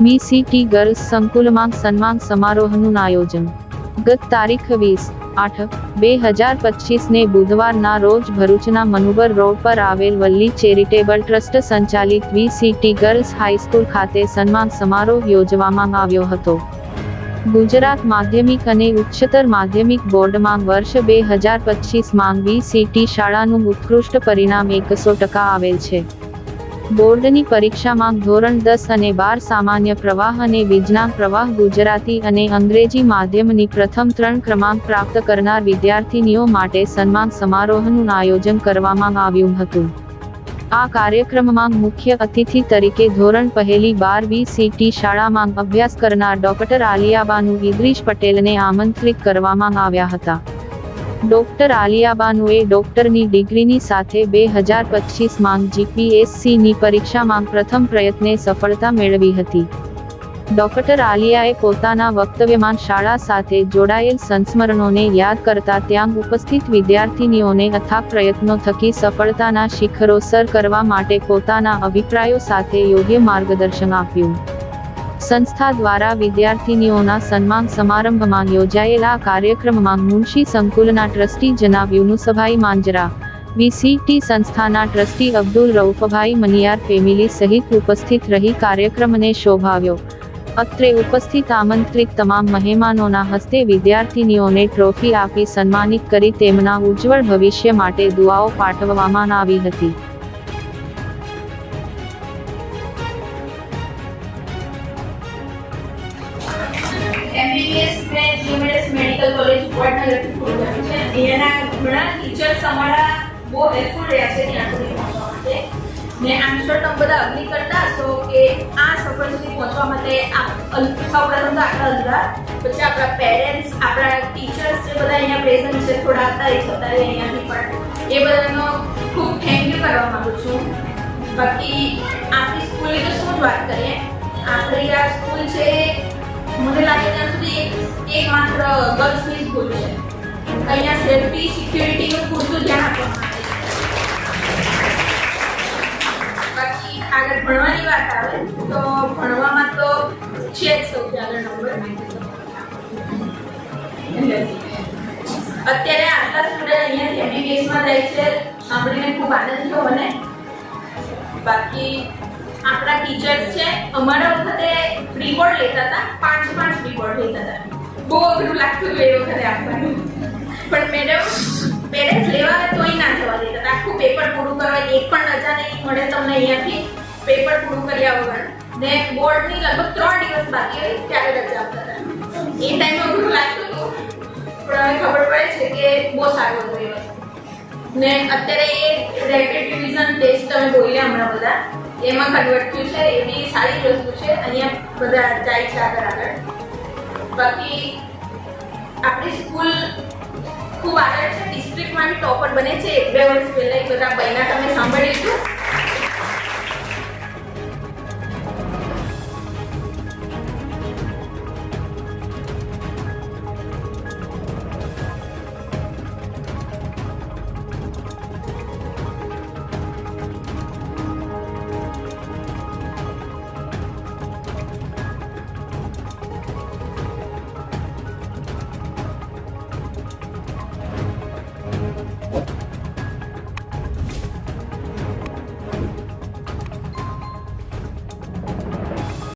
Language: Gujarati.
વીસીટી ગર્લ્સ સંકુલમાં સન્માન સમારોહનું આયોજન. ગત તારીખ વીસ આઠ બે હજાર પચીસને બુધવારના રોજ ભરૂચના મનુબર રોડ પર આવેલ વલ્લી ચેરિટેબલ ટ્રસ્ટ સંચાલિત વીસીટી ગર્લ્સ હાઈસ્કૂલ ખાતે સન્માન સમારોહ યોજવામાં આવ્યો હતો. ગુજરાત માધ્યમિક અને ઉચ્ચતર માધ્યમિક બોર્ડમાં વર્ષ બે હજાર પચીસમાં વીસીટી શાળાનું ઉત્કૃષ્ટ પરિણામ એકસો ટકા આવેલ છે. બોર્ડની પરીક્ષામાં ધોરણ દસ અને બાર સામાન્ય પ્રવાહ અને વિજ્ઞાન પ્રવાહ ગુજરાતી અને અંગ્રેજી માધ્યમની પ્રથમ ત્રણ ક્રમાંક પ્રાપ્ત કરનાર વિદ્યાર્થીનીઓ માટે સન્માન સમારોહનું આયોજન કરવામાં આવ્યું હતું. આ કાર્યક્રમમાં મુખ્ય અતિથિ તરીકે ધોરણ પહેલી બાર બી સીટી શાળામાં અભ્યાસ કરનાર ડોક્ટર આલિયાબાનુ ઇદ્રીશ પટેલને આમંત્રિત કરવામાં આવ્યા હતા. ડોક્ટર આલિયાબાનુએ ડોક્ટરની ડિગ્રીની સાથે બે હજાર પચીસમાં જીપીએસસીની પરીક્ષામાં પ્રથમ પ્રયત્ને સફળતા મેળવી હતી. ડોક્ટર આલિયાએ પોતાના વક્તવ્યમાં શાળા સાથે જોડાયેલ સંસ્મરણોને યાદ કરતા ત્યાં ઉપસ્થિત વિદ્યાર્થીનીઓને અથાગ પ્રયત્નો થકી સફળતાના શિખરો સર કરવા માટે પોતાના અભિપ્રાયો સાથે યોગ્ય માર્ગદર્શન આપ્યું. સંસ્થા દ્વારા વિદ્યાર્થીનીઓના સન્માન સમારંભમાં યોજાયેલા કાર્યક્રમમાં મુનશી સંકુલના ટ્રસ્ટી જનાબ યુનુસભાઈ માંજરા વીસીટી સંસ્થાના ટ્રસ્ટી અબ્દુલ રઉફભાઈ મનિયાર ફેમિલી સહિત ઉપસ્થિત રહી કાર્યક્રમને શોભાવ્યો. અત્રે ઉપસ્થિત આમંત્રિત તમામ મહેમાનોના હસ્તે વિદ્યાર્થીનીઓને ટ્રોફી આપી સન્માનિત કરી તેમના ઉજ્જવળ ભવિષ્ય માટે દુઆઓ પાઠવવામાં આવી હતી. કોલેજ વડનગરથી ખોલવાનું છે. એના ઘણા ટીચર્સ અમારા બહુ હેલ્પફુલ રહ્યા છે ત્યાં સુધી પહોંચવા માટે. ને આમ શ્યોર તમે બધા અગ્રી કરતા હશો કે આ સફળ સુધી પહોંચવા માટે આપ અલ- સૌપ્રથમ તો આપણા અલગા પછી આપણા પેરેન્ટ્સ આપણા ટીચર્સ જે બધા અહીંયા પ્રેઝન્ટ છે, થોડા હતા, એ છતાં અહીંયાથી પણ એ બધાનો ખૂબ થેન્ક યુ કરવા માંગુ છું. બાકી આપણી સ્કૂલની તો શું જ વાત કરીએ. આપણી આ સ્કૂલ છે મને લાગે ત્યાં સુધી એક માત્ર ગર્લ્સની સ્કૂલ છે. અહીંયા સેફટી સિક્યુરિટીનું પૂરતું ધ્યાન આપવામાં બાકી આગળ ભણવાની વાત આવે, તો ભણવામાં તો છે જ સૌથી આગળ નંબર અત્યારે આટલા સ્ટુડન્ટ અહીંયા એમબીબીએસમાં જાય છે. સાંભળીને ખૂબ આનંદ થયો મને. બાકી આપણા ટીચર્સ છે, અમારા વખતે રિપોર્ટ લેતા બહુ અઘરું લાગતું એ વખતે આપવાનું પણ મેડમ પેરેન્ટ્સ લેવા તોય ના જવા આખું પેપર પૂરું કરવા એક પણ રજા મળે તમને અહીંયાથી. પેપર પૂરું કર્યા વગર ને બોર્ડની લગભગ ત્રણ દિવસ બાકી હોય ત્યારે રજા આપતા એ ટાઈમે અઘરું લાગતું હતું. પણ ખબર પડે છે કે બહુ સારું હતું ને અત્યારે એ રેપિડ રિવિઝન ટેસ્ટ તમે બોલ્યા હમણાં બધા. એમાં કન્વર્ટ થયું છે, એ બી સારી વસ્તુ છે. અહીંયા બધા જાય છે આગળ આગળ. બાકી આપણી સ્કૂલ ખૂબ આગળ છે. ડિસ્ટ્રિક્ટમાં બી ટોપર બને છે. એક બે વર્ષ પહેલા એ બધા બન્યા. તમે સાંભળી હતું